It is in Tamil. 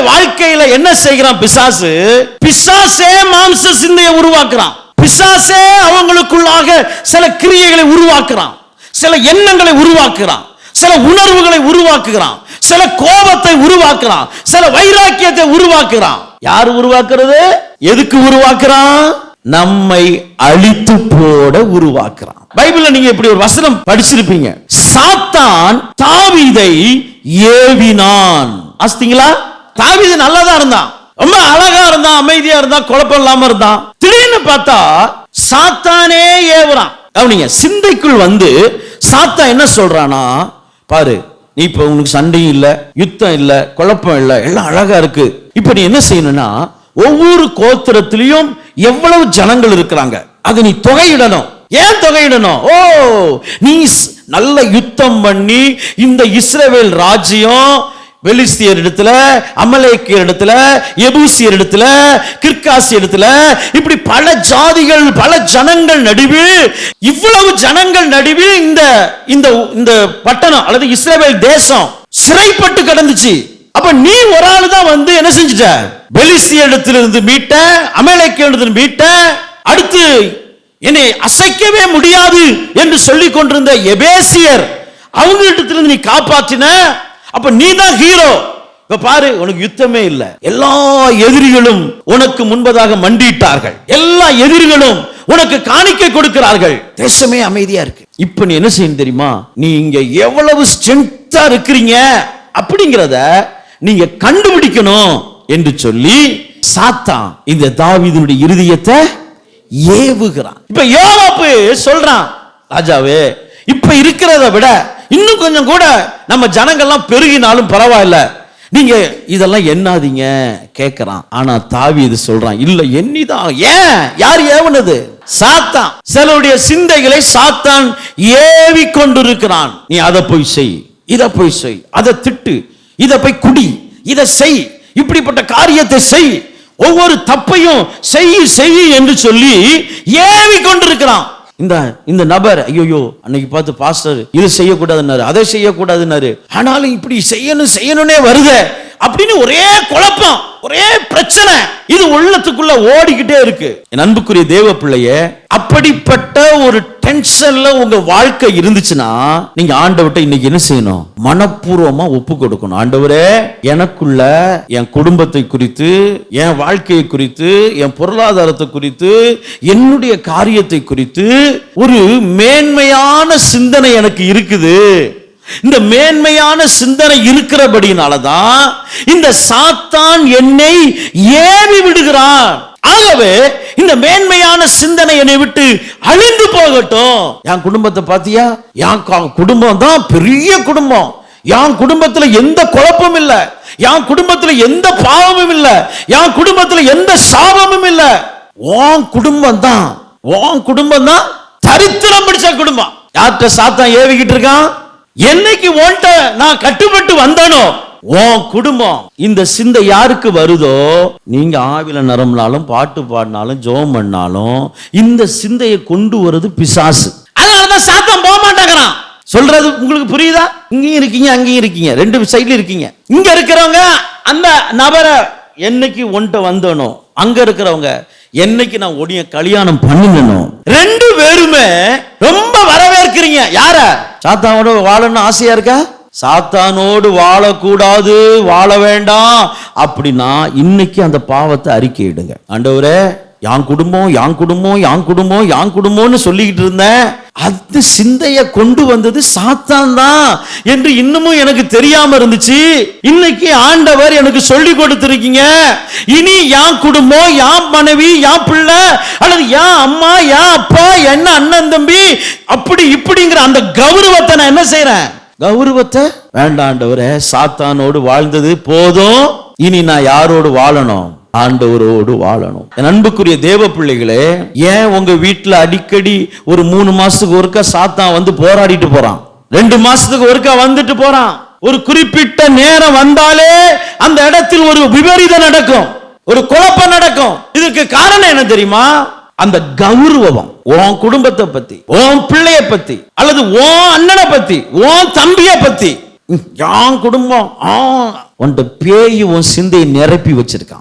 வாழ்க்கையில என்ன செய்கிறான் பிசாசு? பிசாசே மாம்ச சிந்தையை உருவாக்குறான். பிசாசே அவங்களுக்குள்ளாக சில கிரியைகளை உருவாக்குறான். சில எண்ணங்களை உருவாக்குறான். சில உணர்வுகளை உருவாக்குகிறான் சில கோபத்தை உருவாக்குறான். சில வைராக்கியத்தை உருவாக்குறான். யார் உருவாக்குறது? எதுக்கு உருவாக்குறான்? நம்மை அழித்து போட உருவாக்குறான். பைபிள்ல நீங்க இப்படி ஒரு வசனம் படிச்சிருப்பீங்க. சாத்தான் தாவிதை ஏவினான். ஆஸ்திங்களா? தாவிது நல்லதா இருந்தான். ரொம்ப அழகா இருந்தான் அமைதியா இருந்தான் குழப்பம் இல்லாம இருந்தான். திடீர்னு பார்த்தா சாத்தானே ஏவுறான். கவனிங்க சிந்தைக்குள் வந்து சாத்தா என்ன சொல்றானா பாரு நீ இப்ப உனக்கு சண்டையும் இல்ல யுத்தம் இல்ல குழப்பம் இல்ல எல்லாம் அழகா இருக்கு. இப்ப நீ என்ன செய்யணும்னா ஒவ்வொரு கோத்திரத்திலையும் எவ்வளவு ஜனங்கள் இருக்கிறாங்க. அதை நீ தொகையிடணும். ஏன் தொகையிடணும்? ஓ நீ நல்ல யுத்தம் பண்ணி இந்த இஸ்ரேவேல் ராஜ்யம் பெலிஸ்தியர் இடத்துல அமலேக்கியர் இடத்துல எபூசியர் இடத்துல கிர்காசி இடத்துல இப்படி பல ஜாதிகள் பல ஜனங்கள் நடுவில் இவ்வளவு ஜனங்கள் நடுவில் இந்த இந்த இந்த பட்டணம் அல்லது இஸ்ரேல் தேசம் சிறைப்பட்டு கிடந்துச்சு. அப்ப நீ ஒரு ஆள் தான் வந்து என்ன செஞ்சுட்ட? பெலிஸ்திய இடத்திலிருந்து மீட்ட அமலேக்கிய இடத்துல மீட்ட அடுத்து என்னை அசைக்கவே முடியாது என்று சொல்லிக் கொண்டிருந்த எபேசியர் அவங்க இடத்திலிருந்து நீ காப்பாற்றின அப்ப நீ தான் ஹீரோ. இப்ப பாரு உனக்கு யுத்தமே இல்லை. எல்லா எதிரிகளும் உனக்கு முன்பதாக மண்டிட்டார்கள் எல்லா எதிரிகளும் உனக்கு காணிக்கை கொடுக்கிறார்கள். தேசமே அமைதியா இருக்கு. இப்ப நீ என்ன செய்யணும் தெரியுமா? நீ இங்க எவ்வளவு ஸ்ட்ரென்த்தா இருக்கிறீங்க அப்படிங்கிறத நீங்க கண்டுபிடிக்கணும் என்று சொல்லி சாத்தான் இந்த தாவிதனுடைய இருதயத்தை ஏவுகிறான். இப்ப யோவாப்பு சொல்றான் ராஜாவே இப்ப இருக்கிறத விட இன்னும் கொஞ்சம் கூட நம்ம ஜனங்கள்லாம் பெருகினாலும் பரவாயில்ல. நீங்க இதெல்லாம் எண்ணாதீங்க கேட்கிறான் ஆனா தாவி இது சொல்றான் இல்ல எண்ணிதான் ஏன்? யார் ஏவனது? சாத்தான். சிலருடைய சிந்தைகளை சாத்தான் ஏவி கொண்டிருக்கிறான். நீ அதை போய் செய் இதை போய் செய் அதை திட்டு இதை போய் குடி இதை செய் இப்படிப்பட்ட காரியத்தை செய். ஒவ்வொரு தப்பையும் செய் செய் என்று சொல்லி ஏவி கொண்டிருக்கிறான். இந்த இந்த நபர் ஐயோயோ அன்னைக்கு பார்த்து பாஸ்டர் இது செய்யக்கூடாதுன்னாரு அதை செய்யக்கூடாதுன்னாரு. ஆனாலும் இப்படி செய்யணும் செய்யணும்னே வருதே. அப்படின்னு ஒரே குழப்பம் ஒரே பிரச்சனை. இது உள்ளத்துக்குள்ள ஓடிக்கிட்டே இருக்கு. என் அன்புக்குரிய தேவ பிள்ளைய அப்படிப்பட்ட ஒரு டென்ஷன்ல உங்க வாழ்க்கை இருந்துச்சுன்னா நீங்க ஆண்டவர்கிட்ட இன்னைக்கு என்ன செய்யணும்? மனப்பூர்வமா ஒப்பு கொடுக்கணும். ஆண்டவரே எனக்குள்ள என் குடும்பத்தை குறித்து என் வாழ்க்கையை குறித்து என் பொருளாதாரத்தை குறித்து என்னுடைய காரியத்தை குறித்து ஒரு மேன்மையான சிந்தனை எனக்கு இருக்குது. இந்த மேன்மையான சிந்தனை இருக்கிறபடினால தான் இந்த சாத்தான் என்னை ஏவி விடுகிறான் ஆகவே இந்த மேன்மையான சிந்தனை என்னை விட்டு அழிந்து போகட்டும். என் குடும்பத்தை பாத்தியா என் க- குடும்பம் தான் பெரிய குடும்பம். என் குடும்பத்துல எந்த குழப்பமும் இல்ல. என் குடும்பத்துல எந்த பாவமும் இல்ல. என் குடும்பத்துல எந்த சாபமும் இல்ல. உன் குடும்பம் தான். உன் குடும்பம் தான் தரித்திரம் பிடிச்ச குடும்பம். யார்கிட்ட சாத்தான் ஏவிக்கிட்டு இருக்கான்? என்னைக்கு உன்ட்ட நான் கட்டுப்பட்டு வந்தனோ உன் குடும்பம் இந்த சிந்தை யாருக்கு வருதோ நீங்க ஆவில நரம்னாலும் பாட்டு பாடினாலும் ஜோம் பண்ணாலும் இந்த சிந்தையை கொண்டு வர்றது பிசாசு. அதனாலதான் சாத்தம் போக மாட்டேங்கிறான் சொல்றது உங்களுக்கு புரியுதா? இங்கேயும் இருக்கீங்க அங்கேயும் இருக்கீங்க. ரெண்டு சைடுல இருக்கீங்க. இங்க இருக்கிறவங்க அந்த நபரை என்னைக்கு ஒன்ட்ட வந்தனோ அங்க இருக்கிறவங்க என்னைக்கு நான் ஒடிய கல்யாணம் பண்ணினனோ ரெண்டு பேருமே ரொம்ப வர வரவேற்கிறீங்க யார? சாத்தானோட வாழணும்னு ஆசையா இருக்கா? சாத்தானோடு வாழக்கூடாது வாழ வேண்டாம். அப்படின்னா இன்னைக்கு அந்த பாவத்தை அறிக்கையிடுங்க ஆண்டவரே யான் குடும்பம் யான் குடும்பம் யான் குடும்பம் யான் குடும்பம்னு சொல்லிக்கிட்டு இருந்தேன். அந்த சிந்தைய கொண்டு வந்தது சாத்தான் தான் என்று இன்னமும் எனக்கு தெரியாம இருந்துச்சு. இன்னைக்கு ஆண்டவர் எனக்கு சொல்லி கொடுத்திருக்கீங்க. இனி யான் குடும்பம் யான் மனைவி யான் பிள்ளை அல்லது யான் அம்மா யான் அப்பா என்ன அண்ணன் தம்பி அப்படி இப்படிங்கிற அந்த கௌரவத்தை நான் என்ன செய்யறேன் கௌரவத்தை? வேண்டாண்டவரே சாத்தானோடு வாழ்ந்தது போதும். இனி நான் யாரோடு வாழணும்? ஆண்டவரோடு வாழணும். என் அன்புக்குரிய தேவ பிள்ளைகளே ஏன் உங்க வீட்டுல அடிக்கடி ஒரு மூணு மாசத்துக்கு ஒருக்கா சாத்தான் வந்து போராடிட்டு போறான்? ரெண்டு மாசத்துக்கு ஒருக்கா வந்துட்டு போறான். ஒரு குறிப்பிட்ட நேரம் வந்தாலே அந்த இடத்தில் ஒரு விபரீதம் நடக்கும். ஒரு குழப்பம் நடக்கும். இதுக்கு காரணம் என்ன தெரியுமா? அந்த கௌரவம். உன் குடும்பத்தை பத்தி உன் பிள்ளைய பத்தி அல்லது உன் அண்ணனை பத்தி உன் தம்பிய பத்தி யான் குடும்பம்? ஆ உன்ட பேய் உன் சிந்தையை நிரப்பி வச்சிருக்கான்.